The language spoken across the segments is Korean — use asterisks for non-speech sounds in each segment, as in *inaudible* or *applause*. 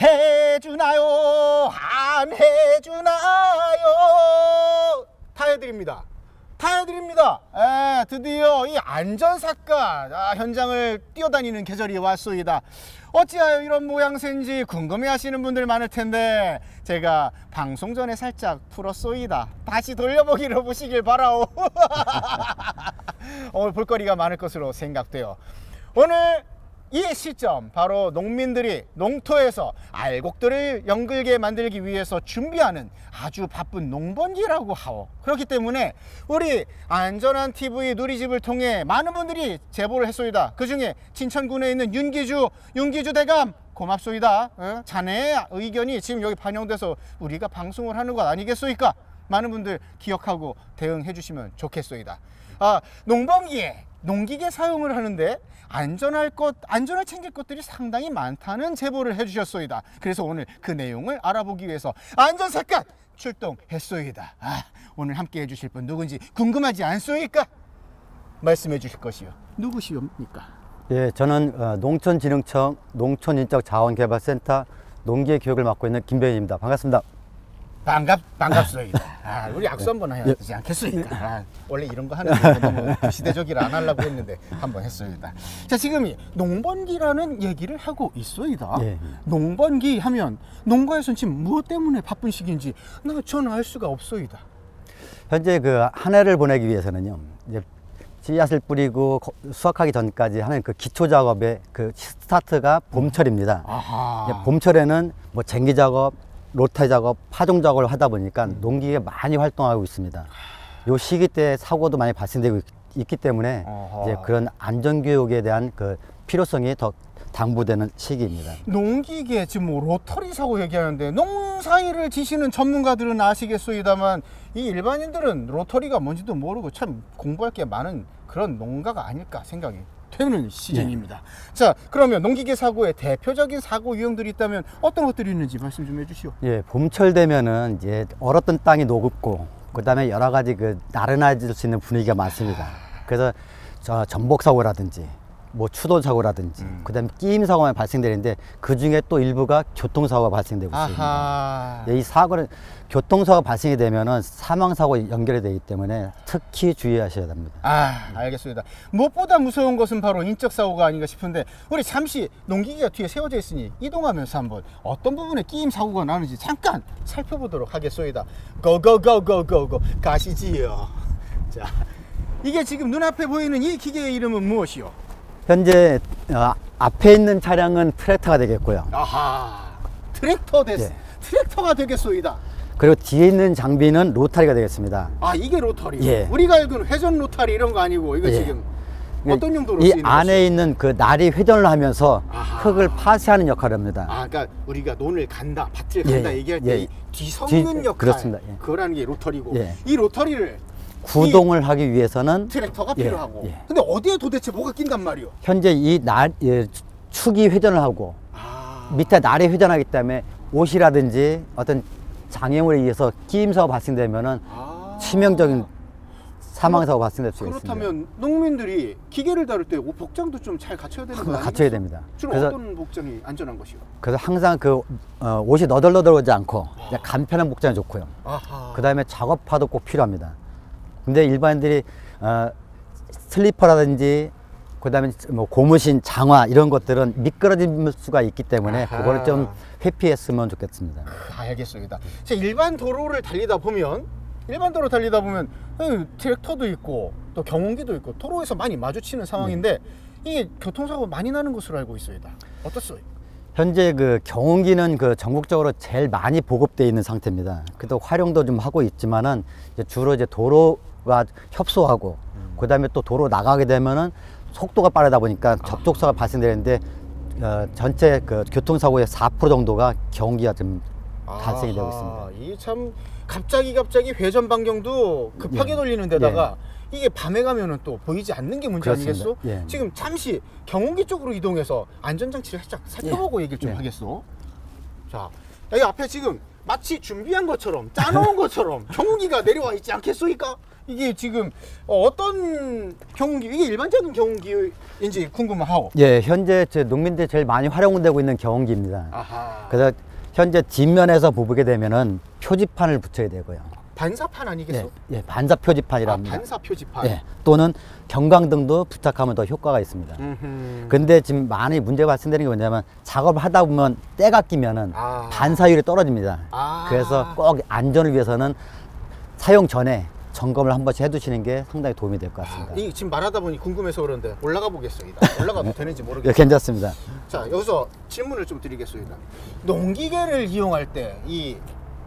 해주나요? 안 해주나요? 다 해드립니다. 다 해드립니다. 에, 드디어 이 안전사건 아, 현장을 뛰어다니는 계절이 왔소이다. 어찌하여 이런 모양새인지 궁금해하시는 분들 많을 텐데 제가 방송 전에 살짝 풀었소이다. 다시 돌려보기로 보시길 바라오. *laughs* 오늘 볼거리가 많을 것으로 생각돼요. 오늘 이 시점 바로 농민들이 농토에서 알곡들을 연글게 만들기 위해서 준비하는 아주 바쁜 농번기라고 하오. 그렇기 때문에 우리 안전한 TV 누리집을 통해 많은 분들이 제보를 했소이다. 그 중에 진천군에 있는 윤기주 윤기주 대감 고맙소이다. 어? 자네의 의견이 지금 여기 반영돼서 우리가 방송을 하는 것 아니겠소이까? 많은 분들 기억하고 대응해 주시면 좋겠소이다. 아 농번기에 농기계 사용을 하는데 안전할 것, 안전을 챙길 것들이 상당히 많다는 제보를 해주셨소이다. 그래서 오늘 그 내용을 알아보기 위해서 안전사건 출동했소이다. 아, 오늘 함께 해주실 분 누군지 궁금하지 않소이까? 말씀해 주실 것이요. 누구시옵니까? 예, 저는 어, 농촌진흥청 농촌인적자원개발센터 농기계 교육을 맡고 있는 김병입니다. 반갑습니다. 반갑 반갑소이다. 아, 우리 악수 한번 해야 되지 않겠소이까? 아, 원래 이런 거 하는 데 너무 *laughs* 시대적이라 안 하려고 했는데 한번 했소이다. 자, 지금 이 농번기라는 얘기를 하고 있소이다. 예, 예. 농번기 하면 농가에서는 지금 무엇 때문에 바쁜 시기인지 나 저는 알 수가 없소이다. 현재 그 한 해를 보내기 위해서는요. 이제 씨앗을 뿌리고 거- 수확하기 전까지 하는 그 기초 작업의 그 스타트가 봄철입니다. 봄철에는 뭐 쟁기 작업, 로타리 작업, 파종 작업을 하다 보니까 농기계가 많이 활동하고 있습니다. 요 시기 때 사고도 많이 발생되고 있, 있기 때문에 어허. 이제 그런 안전 교육에 대한 그 필요성이 더 당부되는 시기입니다. 농기계 지금 뭐 로터리 사고 얘기하는데 농사일을 지시는 전문가들은 아시겠소이다만 이 일반인들은 로터리가 뭔지도 모르고 참 공부할 게 많은 그런 농가가 아닐까 생각이 되는 시즌입니다. 자, 그러면 농기계 사고의 대표적인 사고 유형들이 있다면 어떤 것들이 있는지 말씀 좀 해주시오. 예, 봄철 되면은 이제 얼었던 땅이 녹고 그다음에 여러 가지 그 나른해질 수 있는 분위기가 많습니다. 그래서 저 전복 사고라든지 뭐 추돌 사고라든지 그다음에 끼임 사고가 발생되는데 그 중에 또 일부가 교통 사고가 발생되고 있습니다. 예, 이 사고는 교통 사고 발생이 되면은 사망 사고 연결이 되기 때문에 특히 주의하셔야 됩니다. 아, 알겠습니다. 무엇보다 무서운 것은 바로 인적 사고가 아닌가 싶은데 우리 잠시 농기계가 뒤에 세워져 있으니 이동하면서 한번 어떤 부분에 끼임 사고가 나는지 잠깐 살펴보도록 하겠소이다. 고고고고고고 가시지요. 자, 이게 지금 눈앞에 보이는 이 기계의 이름은 무엇이요? 현재 어, 앞에 있는 차량은 트랙터가 되겠고요. 아하, 트랙터 데 예. 트랙터가 되겠소이다. 그리고 뒤에 있는 장비는 로타리가 되겠습니다. 아, 이게 로터리. 예. 우리가 알고는 회전 로터리 이런 거 아니고 이거 예. 지금 어떤 용도로 이 안에 것이요? 있는 그 날이 회전을 하면서 아하. 흙을 파쇄하는 역할을 합니다. 아, 그러니까 우리가 논을 간다, 밭을 예, 간다 예, 얘기할 예. 때이 뒤섞는 뒤- 역할, 그렇습니다, 예. 그거라는 게 로터리고 예. 이 로터리를 구동을 하기 위해서는 이 트랙터가 예, 필요하고. 예. 근데 어디에 도대체 뭐가 낀단 말이오? 현재 이날 예, 축이 회전을 하고 아, 밑에 날이 회전하기 때문에 옷이라든지 어떤 장애물에 의해서 끼임사고 발생되면은 아. 치명적인 사망사고 발생될 수 있습니다. 그렇다면 농민들이 기계를 다룰 때옷 복장도 좀 잘 갖춰야 되는 거 아니겠어? 갖춰야 됩니다. 주로 그래서 어떤 복장이 안전한 것이오? 그래서 항상 그 어, 옷이 너덜너덜하지 않고 그냥 간편한 복장이 좋고요. 그 다음에 작업화도 꼭 필요합니다. 근데 일반인들이 어, 슬리퍼라든지 그 다음에 뭐 고무신, 장화 이런 것들은 미끄러질 수가 있기 때문에 아하. 그거를 좀 회피했으면 좋겠습니다. 아, 알겠습니다. 자, 일반 도로를 달리다 보면 일반 도로 달리다 보면 어, 트랙터도 있고 또 경운기도 있고 도로에서 많이 마주치는 상황인데 이게 교통사고 많이 나는 것으로 알고 있습니다. 어떻소요? 현재 그 경운기는 그 전국적으로 제일 많이 보급되어 있는 상태입니다. 그래도 활용도 좀 하고 있지만은 이제 주로 이제 도로 와 협소하고 그 다음에 또 도로 나가게 되면은 속도가 빠르다 보니까 접촉사가 발생되는데 어, 전체 그 교통사고의 4% 정도가 경운기가 좀 발생이 되고 있습니다. 이참 갑자기 갑자기 회전 반경도 급하게 예. 돌리는 데다가 이게 밤에 가면은 또 보이지 않는 게 문제 그렇습니다. 아니겠소? 예. 지금 잠시 경운기 쪽으로 이동해서 안전장치를 살짝 살펴보고 얘기를 좀 예. 하겠소. 자, 여기 앞에 지금 마치 준비한 것처럼 짜놓은 *laughs* 것처럼 경운기가 내려와 있지 않겠소이까? 이게 지금 어, 어떤 경운기 이게 일반적인 경운기인지 궁금하오. 예, 현재 제 농민들이 제일 많이 활용되고 있는 경운기입니다. 아하. 그래서 현재 뒷면에서 보게 되면은 표지판을 붙여야 되고요. 반사판 아니겠어? 예, 예, 반사 아, 표지판이랍니다. 반사 표지판. 예, 또는 경광등도 부착하면 더 효과가 있습니다. 음흠. 근데 지금 많이 문제가 발생되는 게 뭐냐면 작업을 하다 보면 때가 끼면은 아. 반사율이 떨어집니다. 아. 그래서 꼭 안전을 위해서는 사용 전에 점검을 한 번씩 해두시는 게 상당히 도움이 될 것 같습니다. 이 지금 말하다 보니 궁금해서 그런데 올라가 보겠습니다. *laughs* 올라가도 되는지 예, 모르겠어요. 괜찮습니다. 자 여기서 질문을 좀 드리겠습니다. 농기계를 이용할 때 이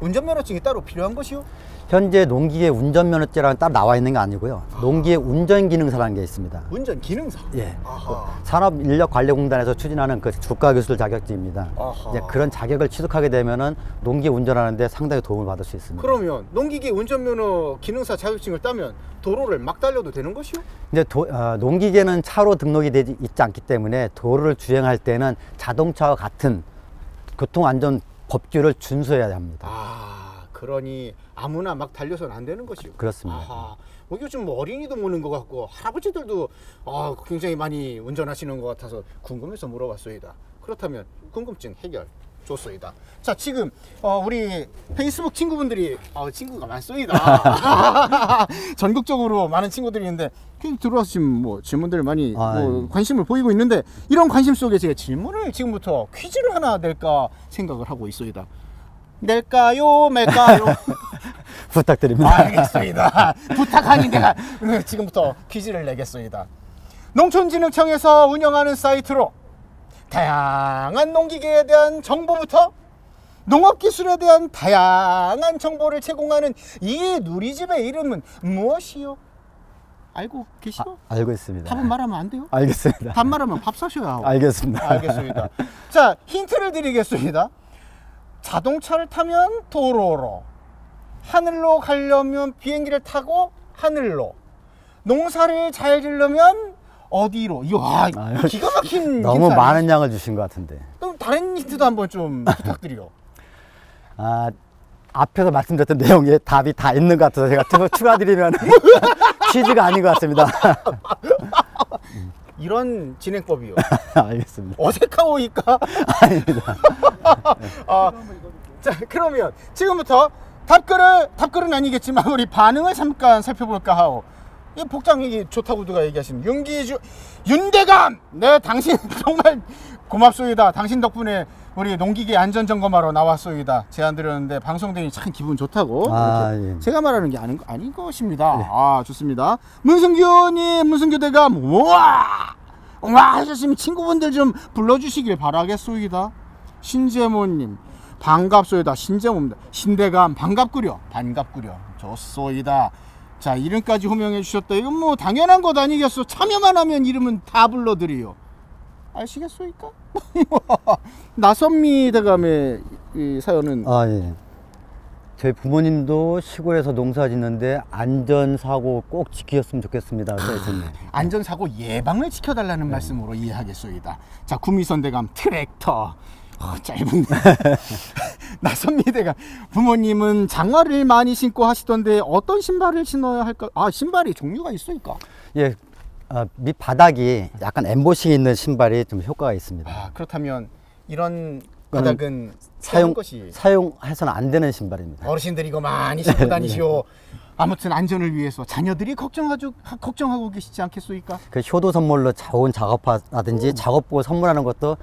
운전면허증이 따로 필요한 것이요? 현재 농기계 운전면허증이랑 따로 나와 있는 게 아니고요. 농기계 운전기능사라는 게 있습니다. 운전 기능사. 예. 아하. 산업인력관리공단에서 추진하는 그 주가교술 자격증입니다. 아하. 이제 그런 자격을 취득하게 되면은 농기 운전하는데 상당히 도움을 받을 수 있습니다. 그러면 농기계 운전면허 기능사 자격증을 따면 도로를 막 달려도 되는 것이요? 근데 도- 어, 농기계는 차로 등록이 되지 있지 않기 때문에 도로를 주행할 때는 자동차와 같은 교통안전 법규를 준수해야 합니다. 아 그러니 아무나 막 달려서는 안 되는 것이요? 그렇습니다. 아하. 뭐 요즘 뭐 어린이도 모는 것 같고 할아버지들도 아, 굉장히 많이 운전하시는 것 같아서 궁금해서 물어봤소이다. 그렇다면 궁금증 해결 좋소이다. 자 지금 어, 우리 페이스북 친구분들이 어, 친구가 많소이다. *laughs* 전국적으로 많은 친구들이 있는데 들어와서 지금 뭐 질문들을 많이 아, 뭐 예. 관심을 보이고 있는데 이런 관심 속에 제가 질문을 지금부터 퀴즈를 하나 낼까 생각을 하고 있소이다. 낼까요, 말까요? *laughs* 부탁드립니다. 알겠습니다. *laughs* 부탁하니 내가 지금부터 퀴즈를 내겠습니다. 농촌진흥청에서 운영하는 사이트로 다양한 농기계에 대한 정보부터 농업기술에 대한 다양한 정보를 제공하는 이 누리집의 이름은 무엇이요? 알고 계시오? 알고 있습니다. 답은 말하면 안 돼요? 알겠습니다. 답 말하면 밥 사셔야 하고. 알겠습니다. 알겠습니다. 자, 힌트를 드리겠습니다. 자동차를 타면 도로로, 하늘로 가려면 비행기를 타고 하늘로, 농사를 잘 지려면 어디로? 이야, 아유, 기가 막힌 *laughs* 너무 많은 양을 주신 것 같은데. 그럼 다른 힌트도 한번 좀 *laughs* 부탁드려. 아, 앞에서 말씀드렸던 내용에 답이 다 있는 것 같아서 제가 추가- 추가드리면 *laughs* 퀴즈가 아닌 것 같습니다. 이런 진행법이요. 알겠습니다. 어색하오니까. 아닙니다. 아, 자 그러면 지금부터 답글을 답글은 아니겠지만 우리 반응을 잠깐 살펴볼까 하오. 이 복장이 좋다고 누가 얘기하시면 윤기주 윤대감! 네 당신 *laughs* 정말 고맙소이다. 당신 덕분에 우리 농기계 안전 점검하러 나왔소이다. 제안 드렸는데 방송되니 참 기분 좋다고. 아, 예. 제가 말하는 게 아닌, 아닌 것입니다. 아 좋습니다. 문승규님 문승규 대감 우와! 우와 하셨으면 친구분들 좀 불러주시길 바라겠소이다. 신재모님 반갑소이다. 신재모입니다. 신대감 반갑구려. 반갑구려. 좋소이다 자 이름까지 호명해 주셨다 이건 뭐 당연한 것 아니겠어 참여만 하면 이름은 다 불러드려요 아시겠소이까 *laughs* 나선미 대감의 이 사연은 아, 예. 저희 부모님도 시골에서 농사 짓는데 안전사고 꼭 지키셨으면 좋겠습니다. 써 있었네. 안전사고 예방을 지켜달라는 말씀으로 이해하겠소이다. 자, 구미선 대감 트랙터. 어, 짧은데. 나선미 대감. 부모님은 장화를 많이 신고 하시던데 어떤 신발을 신어야 할까? 아, 신발이 종류가 있으니까. 예, 아, 밑 바닥이 약간 엠보싱 있는 신발이 좀 효과가 있습니다. 아, 그렇다면 이런 바닥은 사용, 사용 것이 사용해서는 안 되는 신발입니다. 어르신들이 이거 많이 신고 *laughs* 다니시오. 아무튼 안전을 위해서 자녀들이 걱정하죠, 걱정하고 계시지 않겠소이까? 그 효도 선물로 좋은 작업화라든지 작업복을 선물하는 것도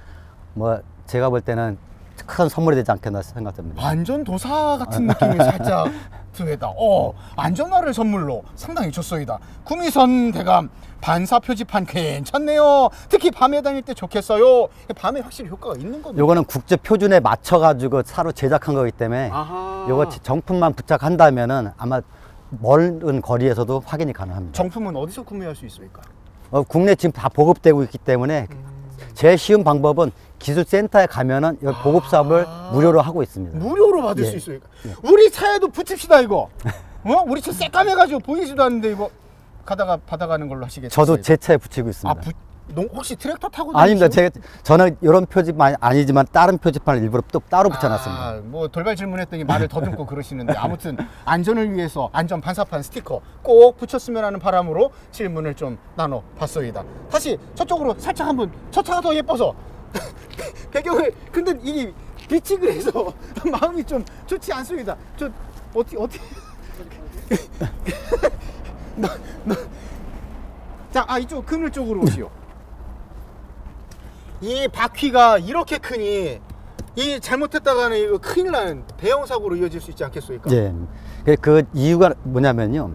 뭐 제가 볼 때는 큰 선물이 되지 않겠나 생각됩니다. 완전 도사 같은 느낌이 *laughs* 살짝 드다. 어, 안전화를 선물로 상당히 좋소이다. 구미선 대감 반사 표지판 괜찮네요. 특히 밤에 다닐 때 좋겠어요. 밤에 확실히 효과가 있는 겁니다. 요거는 국제 표준에 맞춰 가지고 차로 제작한 거기 때문에 아하. 요거 정품만 부착한다면은 아마 멀은 거리에서도 확인이 가능합니다. 정품은 어디서 구매할 수 있습니까? 어, 국내 지금 다 보급되고 있기 때문에 제일 쉬운 방법은 기술센터에 가면은 이 보급 사업을 무료로 하고 있습니다. 무료로 받을 예. 수 있으니까. 우리 차에도 붙입시다 이거. *laughs* 어? 우리 차 새까매가지고 보이지도 않는데 이거 가다가 받아가는 걸로 하시겠어요? 저도 제 차에 붙이고 아, 있습니다. 부, 농, 혹시 트랙터 타고 아닙니다. 제가 저는 이런 표지판 아니지만 다른 표지판을 일부러 또 따로 붙여놨습니다. 아, 뭐 돌발 질문했더니 말을 더듬고 그러시는데 아무튼 안전을 위해서 안전 반사판 스티커 꼭 붙였으면 하는 바람으로 질문을 좀 나눠 봤소이다. 다시 저쪽으로 살짝 한번 저 차가 더 예뻐서 *laughs* 배경을 근데 이게 빛이 그래서 *laughs* 마음이 좀 좋지 않습니다. 저 어떻게 어떻게 *laughs* 너, 너. 자, 아 이쪽 그늘 쪽으로 오시오. 이 바퀴가 이렇게 크니 이 잘못했다가는 이거 큰일 나는 대형 사고로 이어질 수 있지 않겠소니까? 예. 그- 그 이유가 뭐냐면요.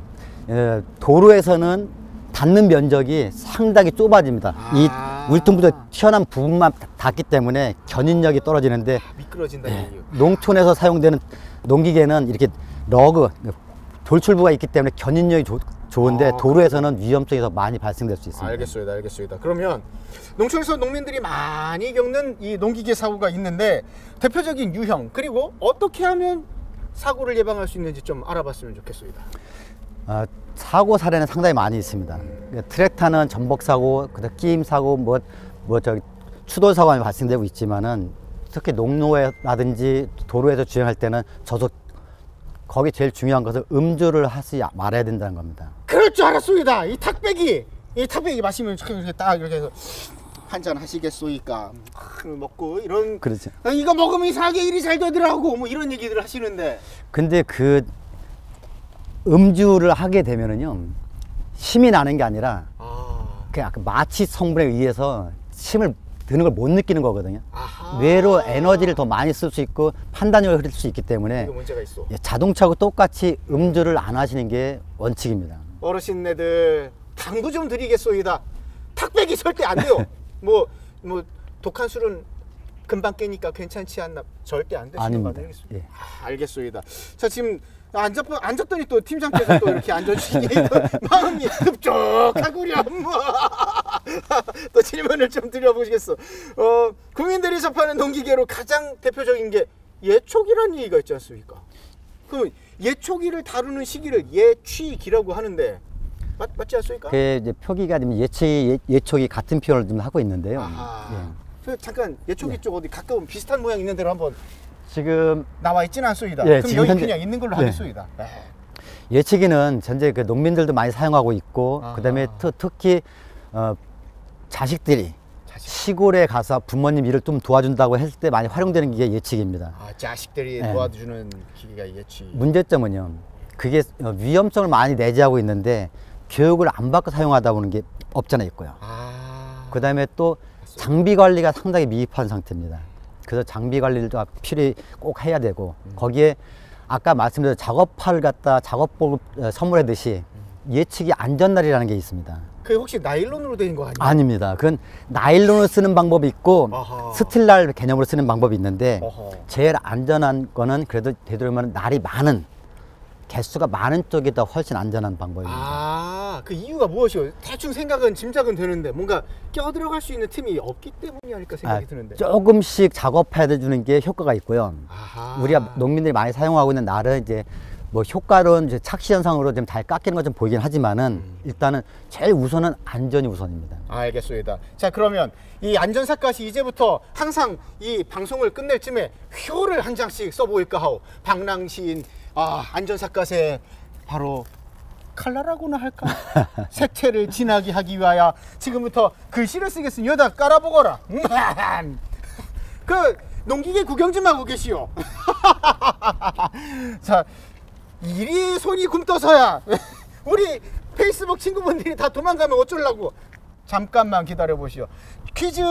예, 도로에서는 닿는 면적이 상당히 좁아집니다. 아. 이 울퉁불퉁 튀어나온 부분만 닿기 때문에 견인력이 떨어지는데 미끄러진다는 예, 얘기요. 농촌에서 사용되는 농기계는 이렇게 러그 돌출부가 있기 때문에 견인력이 좋, 좋은데 아, 도로에서는 위험성이 더 많이 발생될 수 있습니다. 알겠습니다, 알겠습니다. 그러면 농촌에서 농민들이 많이 겪는 이 농기계 사고가 있는데 대표적인 유형 그리고 어떻게 하면 사고를 예방할 수 있는지 좀 알아봤으면 좋겠습니다. 아, 사고 사례는 상당히 많이 있습니다. 그 트랙터는 전복 사고, 그다음 끼임 사고, 뭐, 뭐 저기 추돌 사고가 발생되고 있지만은 특히 농로라든지 도로에서 주행할 때는 저속 거기 제일 중요한 것은 음주를 하지 말아야 된다는 겁니다. 그럴 줄 알았습니다. 이 탁배기, 이 탁배기 마시면 이렇게 딱 이렇게 해서 한 잔 하시겠소이까 아, 먹고 이런 그렇죠. 아, 이거 먹으면 이상하게 일이 잘 되더라고 뭐 이런 얘기들 하시는데 근데 그 음주를 하게 되면은요 힘이 나는 게 아니라 아, 그 약간 마취 성분에 의해서 힘을 드는 걸 못 느끼는 거거든요. 아하. 뇌로 에너지를 더 많이 쓸 수 있고 판단력을 흐릴 수 있기 때문에 이거 문제가 있어. 예, 자동차하고 똑같이 음주를 안 하시는 게 원칙입니다. 어르신네들 당부 좀 드리겠소이다. 탁배기 절대 안 돼요. *laughs* 뭐 뭐 독한 술은 금방 깨니까 괜찮지 않나 절대 안 되시는 거. 아니겠습니까? 예. 아, 알겠소이다. 자 지금 앉았, 앉았더니 또 팀장께서 또 이렇게 앉아주시니 또 *laughs* 마음이 흡족하구려. 뭐. *laughs* 또 질문을 좀 드려보시겠어. 어, 국민들이 접하는 농기계로 가장 대표적인 게 예초기라는 얘기가 있지 않습니까? 그 예초기를 다루는 시기를 예취기라고 하는데 맞, 맞지 않습니까? 그 이제 표기가 되면 예측이 예, 촉이 같은 표현을 좀 하고 있는데요. 예. 그 잠깐 예초기 쪽 어디 가까운 비슷한 모양 있는 데로 한번 지금 나와 있지는 않소이다. 예, 그럼 여기 현재- 그냥 있는 걸로 네. 하겠소이다. 네. 예측이는 현재 그 농민들도 많이 사용하고 있고 아하. 그다음에 트, 특히 어, 자식들이 자식. 시골에 가서 부모님 일을 좀 도와준다고 했을 때 많이 활용되는 게 예측입니다. 아 자식들이 네. 도와주는 기기가 예치. 문제점은요. 그게 어, 위험성을 많이 내재하고 있는데 교육을 안 받고 사용하다 보는 게 없잖아 있고요. 아. 그 다음에 또 장비 관리가 상당히 미흡한 상태입니다. 그래서 장비 관리를 좀 필히 꼭 해야 되고 거기에 아까 말씀드린 작업팔 갖다 작업복을 어, 선물하듯이 예측이 안전날이라는 게 있습니다. 그 혹시 나일론으로 된 거 아니에요? 아닙니다. 그건 나일론을 쓰는 방법이 있고 아하. 스틸날 개념으로 쓰는 방법이 있는데 어허. 제일 안전한 거는 그래도 되도록이면 날이 많은 개수가 많은 쪽이 더 훨씬 안전한 방법입니다. 아, 그 이유가 무엇이요? 대충 생각은 짐작은 되는데 뭔가 껴들어갈 수 있는 틈이 없기 때문이 아닐까 생각이 아, 드는데. 조금씩 작업해 주는 게 효과가 있고요. 아하. 우리가 농민들이 많이 사용하고 있는 날은 이제 뭐 효과로는 이제 착시 현상으로 좀 잘 깎이는 것좀 보이긴 하지만은 일단은 제일 우선은 안전이 우선입니다. 알겠습니다. 자 그러면 이 안전사까지 이제부터 항상 이 방송을 끝낼 쯤에 효를 한 장씩 써보일까 하오. 방랑시인 아 안전사까세 바로 칼라라고나 할까? *laughs* 색채를 진하게 하기 위하여 지금부터 글씨를 쓰겠으니 여기다 깔아보거라. *laughs* 그 농기계 구경 좀 하고 계시오. *laughs* 자 이리 손이 굼떠서야. *laughs* 우리 페이스북 친구분들이 다 도망가면 어쩌려고. 잠깐만 기다려 보시오. 퀴즈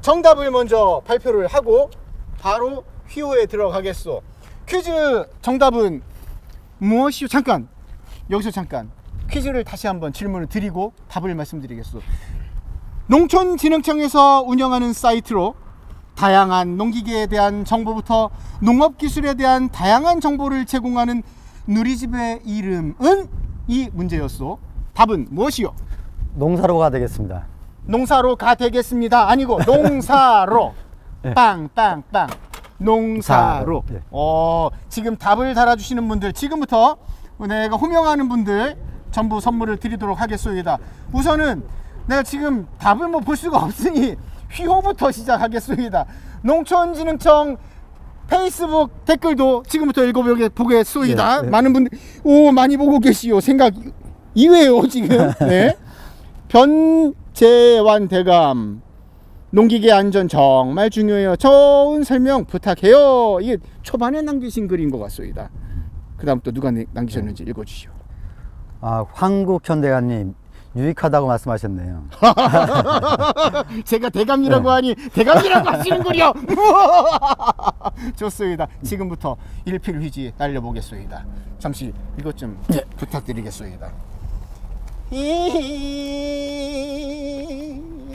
정답을 먼저 발표를 하고 바로 휘호에 들어가겠소. 퀴즈 정답은 무엇이오? 잠깐. 여기서 잠깐. 퀴즈를 다시 한번 질문을 드리고 답을 말씀드리겠소. 농촌진흥청에서 운영하는 사이트로 다양한 농기계에 대한 정보부터 농업기술에 대한 다양한 정보를 제공하는 누리집의 이름은 이 문제였소. 답은 무엇이요? 농사로가 되겠습니다. 농사로 가 되겠습니다. 아니고 *laughs* 농사로. 빵빵빵. 농사로. 네. 어, 지금 답을 달아주시는 분들 지금부터 내가 호명하는 분들 전부 선물을 드리도록 하겠소이다. 우선은 내가 지금 답을 뭐 볼 수가 없으니 *laughs* 휘호부터 시작하겠습니다. 농촌진흥청 페이스북 댓글도 지금부터 읽어보겠습니다. 네, 네. 많은 분들 오 많이 보고 계시오. 생각 이외요 지금. *laughs* 네. 변재환 대감 농기계 안전 정말 중요해요. 좋은 설명 부탁해요. 이게 초반에 남기신 글인 것 같습니다. 그다음 또 누가 내- 남기셨는지 읽어주시오. 아, 황국현대관님 유익하다고 말씀하셨네요. *laughs* 제가 대감이라고 하니 대감이라고 하시는군요. *laughs* 좋습니다. 지금부터 일필휘지 날려보겠습니다. 잠시 이것 좀 부탁드리겠습니다. 이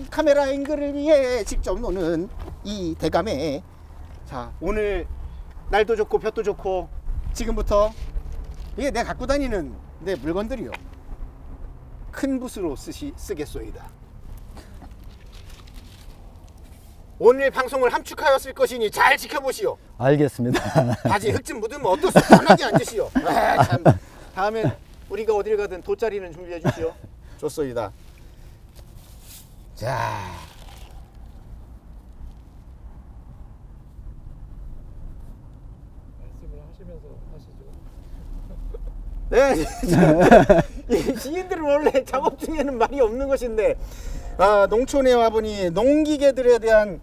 카메라 앵글을 위해 직접 노는 이 대감에 자 오늘 날도 좋고 볕도 좋고 지금부터 이게 내가 갖고 다니는 내 물건들이요. 큰 붓으로 쓰시, 쓰겠소이다. 오늘 방송을 함축하였을 것이니 잘 지켜보시오. 알겠습니다. *laughs* 바지 흙 좀 묻으면 어떻소? 편하게 앉으시오. 아, 참. 다음엔 우리가 어딜 가든 돗자리는 준비해 주시오. 좋소이다. 자. 말씀을 하시면서 하시죠. 네, 이 시인들은 원래 작업 중에는 말이 없는 것인데 아, 농촌에 와보니 농기계들에 대한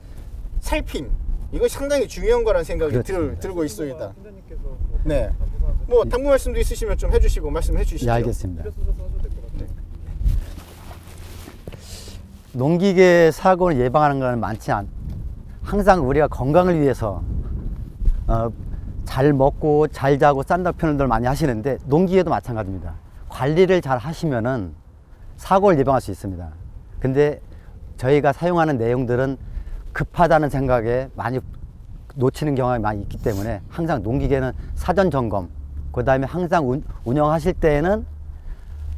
살핌 이거 상당히 중요한 거라는 생각이 들, 그렇습니다. 들 고 있습니다. 네. 뭐 당부 말씀도 있으시면 좀 해주시고 말씀해 주시죠. 예, 알겠습니다. 같아요. 농기계 사고를 예방하는 것은 많지 않. 항상 우리가 건강을 위해서 어, 잘 먹고 잘 자고 싼다 표현들 많이 하시는데 농기계도 마찬가지입니다. 관리를 잘 하시면은 사고를 예방할 수 있습니다. 근데 저희가 사용하는 내용들은 급하다는 생각에 많이 놓치는 경향이 많이 있기 때문에 항상 농기계는 사전 점검, 그 다음에 항상 운, 운영하실 때에는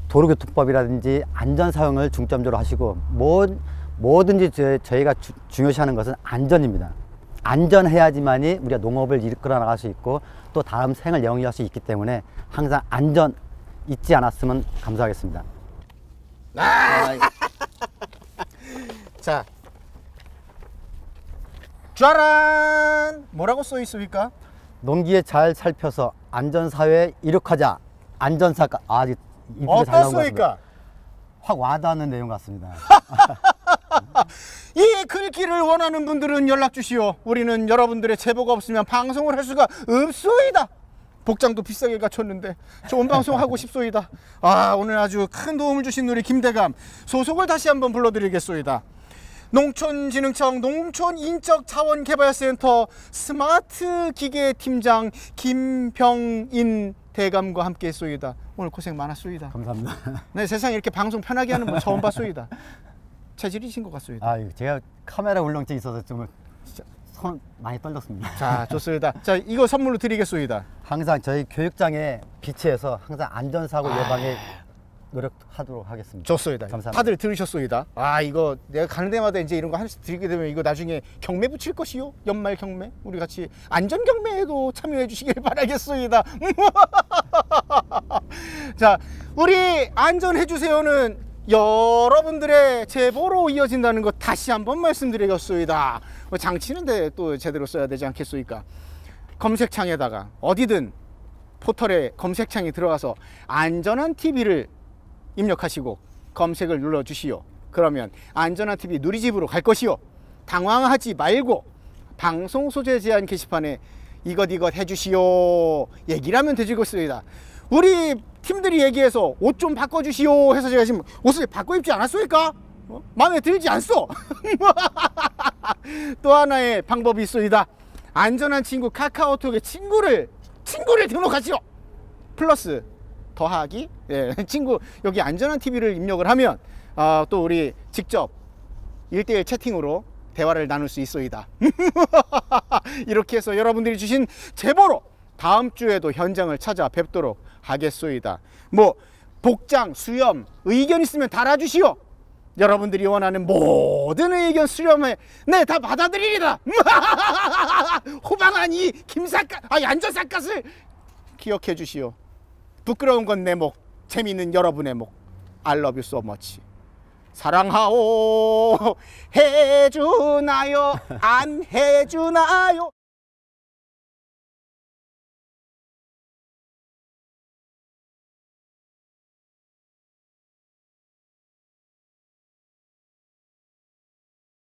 도로교통법이라든지 안전 사용을 중점적으로 하시고 뭐, 뭐든지 저, 저희가 주- 중요시하는 것은 안전입니다. 안전해야지만이 우리가 농업을 이끌어 나갈 수 있고 또 다음 생을 영위할 수 있기 때문에 항상 안전 잊지 않았으면 감사하겠습니다. *laughs* 자, 짜란 뭐라고 써 있습니까? 농기에 잘 살펴서 안전사회 이룩하자. 안전사가 아. 어떻습니까? 확 와닿는 내용 같습니다. *laughs* 이 글귀를 원하는 분들은 연락 주시오. 우리는 여러분들의 제보가 없으면 방송을 할 수가 없소이다. 복장도 비싸게 갖췄는데 좋은 방송 하고 싶소이다. 아 오늘 아주 큰 도움을 주신 우리 김대감 소속을 다시 한번 불러드리겠소이다. 농촌진흥청 농촌인적자원개발센터 스마트 기계 팀장 김병인 대감과 함께 했소이다. 오늘 고생 많았소이다. 감사합니다. 네 세상에 이렇게 방송 편하게 하는 분 처음 봤소이다. *laughs* 체질이신 것 같소이다. 아 제가 카메라 울렁증 있어서 좀 손 많이 떨렸습니다. 자 *laughs* 좋습니다. 자 이거 선물로 드리겠소이다. 항상 저희 교육장에 비치해서 항상 안전사고 예방에 노력하도록 하겠습니다. 좋습니다. 감사합니다. 다들 들으셨소이다. 아 이거 내가 가는 데마다 이제 이런 거 하나씩 드리게 되면 이거 나중에 경매 붙일 것이요. 연말 경매 우리 같이 안전 경매에도 참여해 주시길 *laughs* 바라겠소이다. *laughs* 자 우리 안전해 주세요는 여러분들의 제보로 이어진다는 것 다시 한번 말씀드리겠소이다. 뭐 장치는데 또 제대로 써야 되지 않겠소이까? 검색창에다가 어디든 포털에 검색창에 들어가서 안전한 TV를 입력하시고 검색을 눌러주시오. 그러면 안전한 TV 누리집으로 갈 것이오. 당황하지 말고 방송 소재 제한 게시판에 이것 이것 해주시오. 얘기를 하면 되지겠습니다. 우리 팀들이 얘기해서 옷 좀 바꿔주시오 해서 제가 지금 옷을 바꿔 입지 않았습니까? 어? 마음에 들지 않소? *laughs* 또 하나의 방법이 있습니다. 안전한 친구 카카오톡에 친구를 친구를 등록하시오. 플러스 더하기 예, *laughs* 친구 여기 안전한 TV를 입력을 하면 아, 또 우리 직접 일대일 채팅으로 대화를 나눌 수 있소이다. *laughs* 이렇게 해서 여러분들이 주신 제보로 다음 주에도 현장을 찾아뵙도록 하겠소이다. 뭐 복장, 수염, 의견 있으면 달아주시오. 여러분들이 원하는 모든 의견 수렴에 네 다 받아들이리다. *laughs* 호방한 이 김삿갓, 아니 안전삿갓을 기억해 주시오. 부끄러운 건 내 목, 재미있는 여러분의 목. I love you so much. 사랑하오 *laughs* 해주나요 안 해주나요